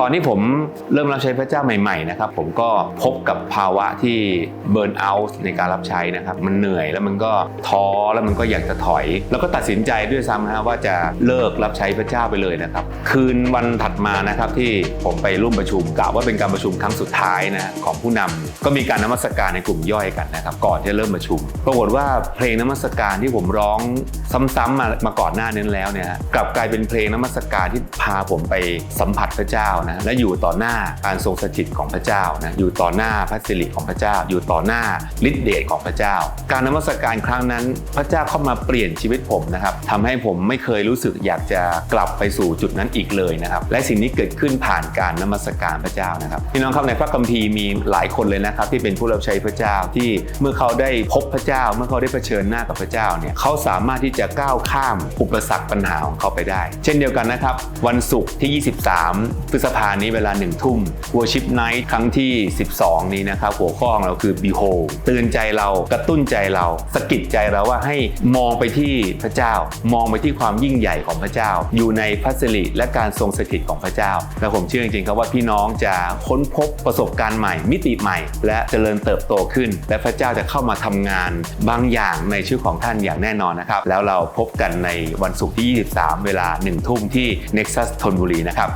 ตอนที่ผมเริ่มรับใช้พระเจ้าใหม่ๆนะครับผมก็พบกับภาวะที่เบิร์นเอาท์ในการรับใช้นะครับมันเหนื่อยแล้วมันก็ท้อแล้วมันก็อยากจะถอย แล้วก็ตัดสินใจด้วยซ้ำนะว่าจะเลิกรับใช้พระเจ้าไปเลยนะครับ คืนวันถัดมานะครับที่ผมไปร่วมประชุมกล่าวว่าเป็นการประชุมครั้งสุดท้ายนะของผู้นำก็มีการนมัสการในกลุ่มย่อยกันนะครับก่อนที่จะเริ่มประชุม ปรากฏว่าเพลงนมัสการที่ผมร้องซ้ำๆมามาก่อนหน้านั้นแล้วเนี่ยฮะกลับกลายเป็นเพลงนมัสการที่พาผมไปสัมผัสพระเจ้านะและอยู่ต่อหน้าการทรงสถิตของพระเจ้านะอยู่ต่อหน้าพระสิริของพระเจ้า อยู่ต่อหน้าฤทธิเดชของพระเจ้า การนมัสการครั้งนั้น พระเจ้าเข้ามาเปลี่ยนชีวิตผมนะครับทำให้ผมไม่เคยรู้สึกอยากจะกลับไปสู่จุดนั้นอีกเลยนะครับและสิ่งนี้เกิดขึ้นผ่านการนมัสการพระเจ้านะครับพี่น้องครับในพระคัมภีร์มีหลายคนเลยนะครับที่เป็นผู้รับใช้พระเจ้าที่เมื่อเขาได้พบพระเจ้า เมื่อเขาได้เผชิญหน้ากับพระเจ้าเนี่ยเขาสามารถที่จะก้าวข้ามอุปสรรคปัญหาของเขาไปได้ เช่นเดียวกันนะครับ วันศุกร์ที่ 23 พฤษภานี้เวลา 1 ทุ่ม Worship Night ครั้งที่ 12 นี้นะครับ หัวข้อของเราคือ Behold เตือนใจเรากระตุ้นใจเราสะกิดใจเราว่าให้มองไปที่พระเจ้า มองไปที่ความยิ่งใหญ่ของพระเจ้า อยู่ในพัสริและการทรงสถิตของพระเจ้าและผมเชื่อจริงๆครับว่าพี่น้องจะค้นพบประสบการณ์ใหม่ มิติใหม่ และเจริญเติบโตขึ้น และพระเจ้าจะเข้ามาทำงานบางอย่างในชีวิตของท่านอย่างแน่นอนนะครับแล้วเราพบกันในวันศุกร์ที่ 23 เวลา 1 ทุ่มที่ Nexus ธนบุรีนะครับ